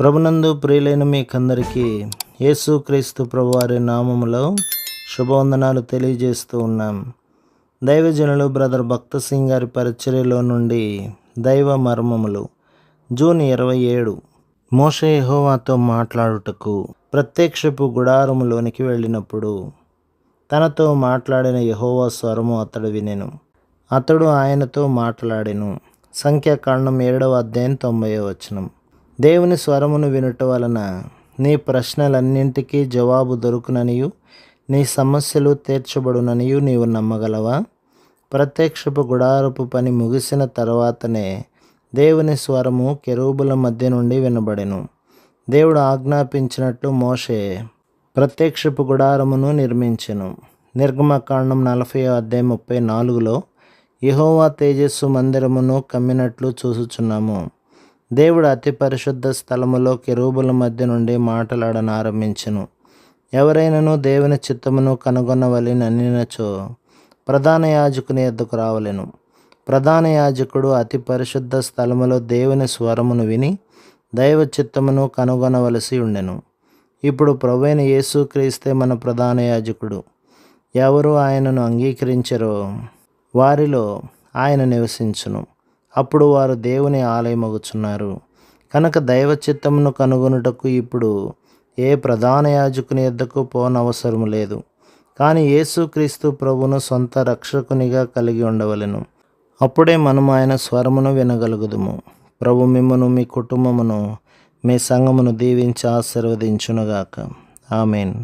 ప్రభునందు ప్రియులైన మీకందరికీ యేసుక్రీస్తు ప్రభువారి నామములో శుభవందనాలు తెలియజేస్తూ ఉన్నాం. దైవజనులు బ్రదర్ భక్త సింగ్ గారి పరిచర్యలో నుండి దైవ మర్మములు. జూన్ ఇరవై ఏడు. మోషయహోవాతో మాట్లాడుటకు ప్రత్యక్షపు గుడారములోనికి వెళ్ళినప్పుడు తనతో మాట్లాడిన యహోవా స్వరము అతడు వినెను. అతడు ఆయనతో మాట్లాడెను. సంఖ్యాకాండం ఏడవ అధ్యాయం తొంభై వచనం. దేవుని స్వరమును వినుట వలన నీ ప్రశ్నలన్నింటికీ జవాబు దొరుకుననియు నీ సమస్యలు తీర్చబడుననియు నీవు నమ్మగలవా? ప్రత్యక్షపు గుడారపు పని ముగిసిన తర్వాతనే దేవుని స్వరము కెరూబుల మధ్య నుండి వినబడెను. దేవుడు ఆజ్ఞాపించినట్లు మోషే ప్రత్యక్షపు గుడారమును నిర్మించెను. నిర్గమకాండం నలభై అధ్యాయం ముప్పై నాలుగులో యహోవా తేజస్సు మందిరమును కమ్మినట్లు చూసుచున్నాము. దేవుడు అతి పరిశుద్ధ స్థలములో కెరూబుల మధ్య నుండి మాట్లాడనారంభించెను. ఎవరైనను దేవుని చిత్తమును కనుగొనవలెననినచో ప్రధాన యాజకుని ఎద్దుకు రావలేను. ప్రధాన యాజకుడు అతి పరిశుద్ధ స్థలములో దేవుని స్వరమును విని దైవ చిత్తమును కనుగొనవలసి ఉండెను. ఇప్పుడు ప్రవైన యేసు క్రీస్తే మన ప్రధాన యాజకుడు. ఎవరు ఆయనను అంగీకరించరో వారిలో ఆయన నివసించును. అప్పుడు వారు దేవుని ఆలయమగుచున్నారు. కనుక దైవ చిత్తమును కనుగొనుటకు ఇప్పుడు ఏ ప్రధాన యాజకుని ఎద్దకు పోనవసరం లేదు. కానీ యేసుక్రీస్తు ప్రభును సొంత రక్షకునిగా కలిగి ఉండవలెను. అప్పుడే మనం ఆయన స్వరమును వినగలుగుదుము. ప్రభు మిమ్మను మీ కుటుంబమును మీ సంఘమును దీవించి ఆశీర్వదించునుగాక. ఆమెన్.